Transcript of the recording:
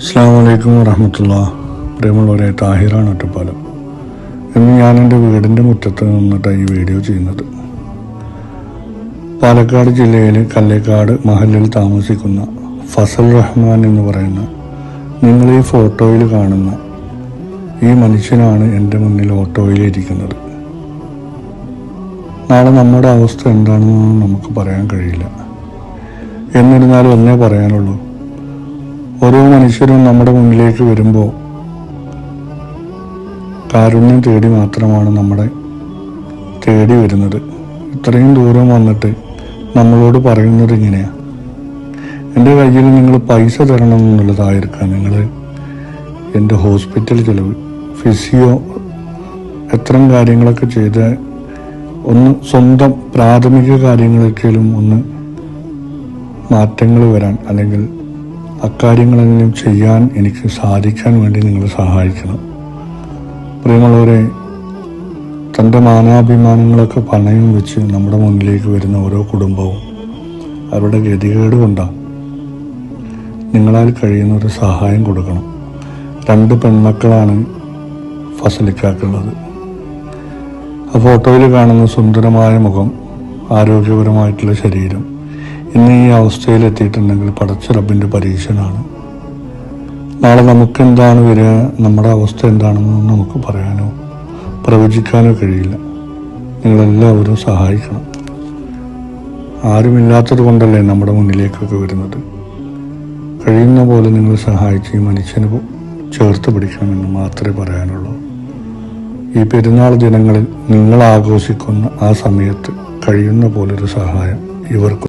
അസ്സാം വലൈക്കും വറഹമത്തുള്ള പ്രിയമുള്ളവരെ താഹിറാണ് ഒറ്റപ്പാലം. ഇന്ന് ഞാൻ എന്റെ വീടിന്റെ മുറ്റത്ത് നിന്നിട്ടാണ് ഈ വീഡിയോ ചെയ്യുന്നത്. പാലക്കാട് ജില്ലയിൽ കല്ലേക്കാട് മഹലിൽ താമസിക്കുന്ന ഫസൽ റഹ്മാൻ എന്ന് പറയുന്ന നിങ്ങൾ ഈ ഫോട്ടോയിൽ കാണുന്ന ഈ മനുഷ്യനാണ് എന്റെ മുന്നിൽ ഓട്ടോയിൽ ഇരിക്കുന്നത്. നാളെ നമ്മുടെ അവസ്ഥ എന്താണെന്ന് നമുക്ക് പറയാൻ കഴിയില്ല. എന്നിരുന്നാലും ഒന്നേ പറയാനുള്ളൂ. ഓരോ മനുഷ്യരും നമ്മുടെ മുന്നിലേക്ക് വരുമ്പോൾ കാരുണ്യം തേടി മാത്രമാണ് നമ്മുടെ തേടി വരുന്നത്. ഇത്രയും ദൂരം വന്നിട്ട് നമ്മളോട് പറയുന്നത് ഇങ്ങനെയാണ് എന്റെ കയ്യിൽ നിങ്ങൾ പൈസ തരണം എന്നുള്ളതായിരിക്കാം നിങ്ങൾ എന്റെ ഹോസ്പിറ്റൽ ചിലവ്. ഫിസിയോ എത്രയും കാര്യങ്ങളൊക്കെ ചെയ്ത് ഒന്ന് സ്വന്തം പ്രാഥമിക കാര്യങ്ങളൊക്കെയും ഒന്ന് മാറ്റങ്ങൾ വരാൻ അല്ലെങ്കിൽ അക്കാര്യങ്ങളെങ്കിലും ചെയ്യാൻ എനിക്ക് സാധിക്കാൻ വേണ്ടി നിങ്ങൾ സഹായിക്കണം. പ്രിയമുള്ളവരെ തന്റെ മാനാഭിമാനങ്ങളൊക്കെ പണയം വെച്ച് നമ്മുടെ മുന്നിലേക്ക് വരുന്ന ഓരോ കുടുംബവും അവരുടെ ഗതികേട് കൊണ്ടാണ്. നിങ്ങളാൽ കഴിയുന്ന ഒരു സഹായം കൊടുക്കണം. രണ്ട് പെൺമക്കളാണ് ഫസലിക്കാക്കുള്ളത്. ആ ഫോട്ടോയിൽ കാണുന്ന സുന്ദരമായ മുഖം ആരോഗ്യപരമായിട്ടുള്ള ശരീരം ഇന്ന് ഈ അവസ്ഥയിൽ എത്തിയിട്ടുണ്ടെങ്കിൽ പടച്ച റബ്ബിന്റെ പരീക്ഷനാണ്. നാളെ നമുക്കെന്താണ് വരിക? നമ്മുടെ അവസ്ഥ എന്താണെന്ന് നമുക്ക് പറയാനോ പ്രവചിക്കാനോ കഴിയില്ല. നിങ്ങളെല്ലാവരും സഹായിക്കണം. ആരുമില്ലാത്തത് കൊണ്ടല്ലേ നമ്മുടെ മുന്നിലേക്കൊക്കെ വരുന്നത്? കഴിയുന്ന പോലെ നിങ്ങൾ സഹായിച്ച് ഈ മനുഷ്യന് ചേർത്ത് പിടിക്കണമെന്ന് മാത്രമേ പറയാനുള്ളൂ. ഈ പെരുന്നാൾ ദിനങ്ങളിൽ നിങ്ങൾ ആഘോഷിക്കുന്ന ആ സമയത്ത് കഴിയുന്ന പോലൊരു സഹായം ഇവർക്ക്